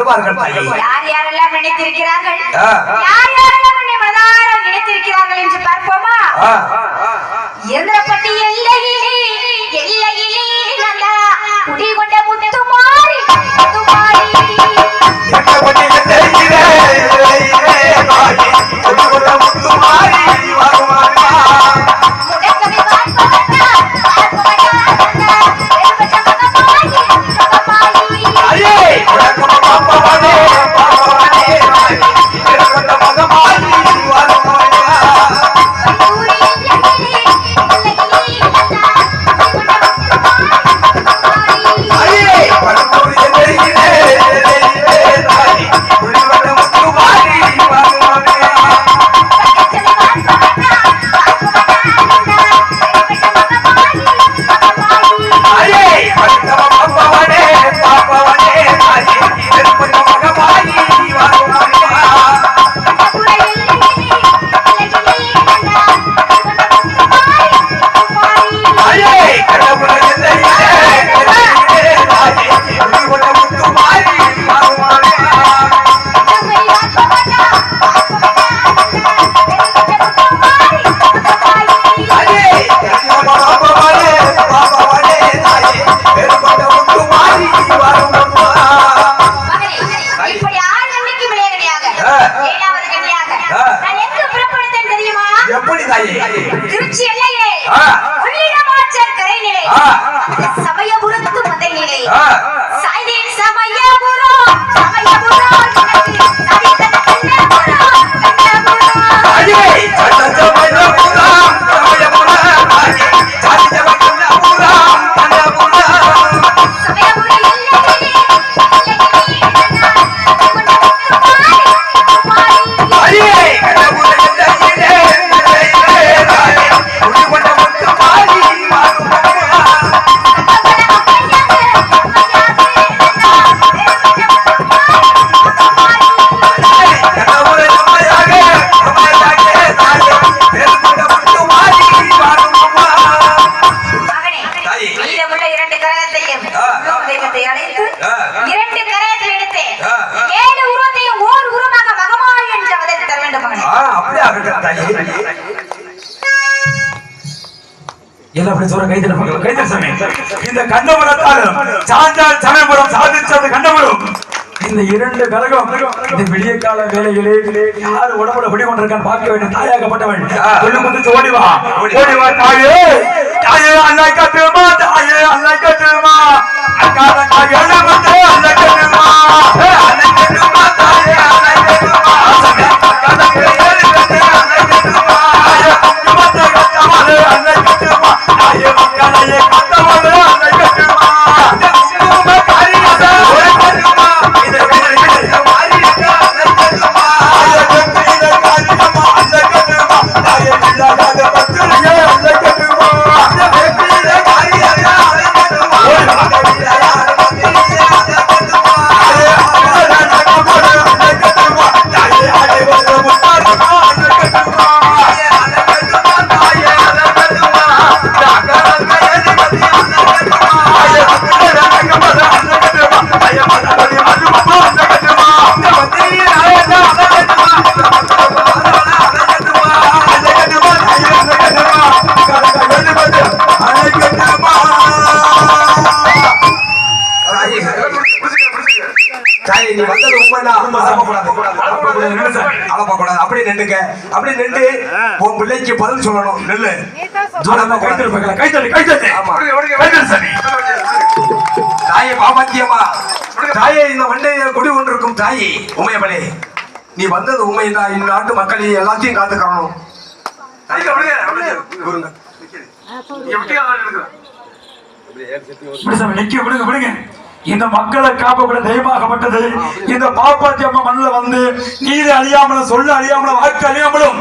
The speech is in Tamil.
வருவார்கள் தாயே. யார் யாரெல்லாம் நினைத்திருக்கிறார்கள். யார் யாரெல்லாம் என்னை மனதார நினைத்திருக்கிறார்கள் என்று பார்ப்போமா? ஆ, எந்திரப்பட்டி எல்லையிலே எல்லையிலே நந்தா குடிகொண்ட முத்துமாரி முத்துமாரி Кричи, உருவம் தெய்வத்தை அழைத்து. இரண்டு கரகத்தில் எடுத்து. ஏழு உருவத்தையும் ஓர் உருவமாக மகமாய் என்று அவதரித்து தர வேண்டும் அப்படியே. எல்லாம் அப்படி சொல்ற கைதல மகள் கைதல சாமி. இந்த கண்டபுரத்தாலும் சாஞ்சால் சமயபுரம் சாதிச்சது கண்டபுரம் இந்த இரண்டு கரகம் இந்த விடிய கால வேலைகளே யார் உடம்புல விடி கொண்டிருக்கான்னு பார்க்க வேண்டும் தாயாகப்பட்டவன் சொல்லு குதிச்சு ஓடி வா ஓடி வா. தாயே. கட்டுமா அலப்பக்கூடாது அப்படியே நின்னுங்க அப்படியே நின்று உன் பிள்ளைக்கு பதில் சொல்லணும் நெல்லு கைத்தறி கைத்தறி கைத்தறி கைத்தறி சாமி தாயே தாயே இந்த மண்டையை குடி கொண்டிருக்கும் தாயே. உமையப்பனே நீ வந்தது உண்மைதான் இந்நாட்டு மக்களை எல்லாத்தையும் காத்துக்கணும் கூறுங்க. விடுங்க விடுங்க இந்த மக்களை காப்பக்கூட தெய்வமாகப்பட்டது இந்த பாப்பாத்தி அம்மா மண்ணில் வந்து நீதி அழியாமலும் சொல்ல அழியாமலும் வாக்கு அழியாமலும்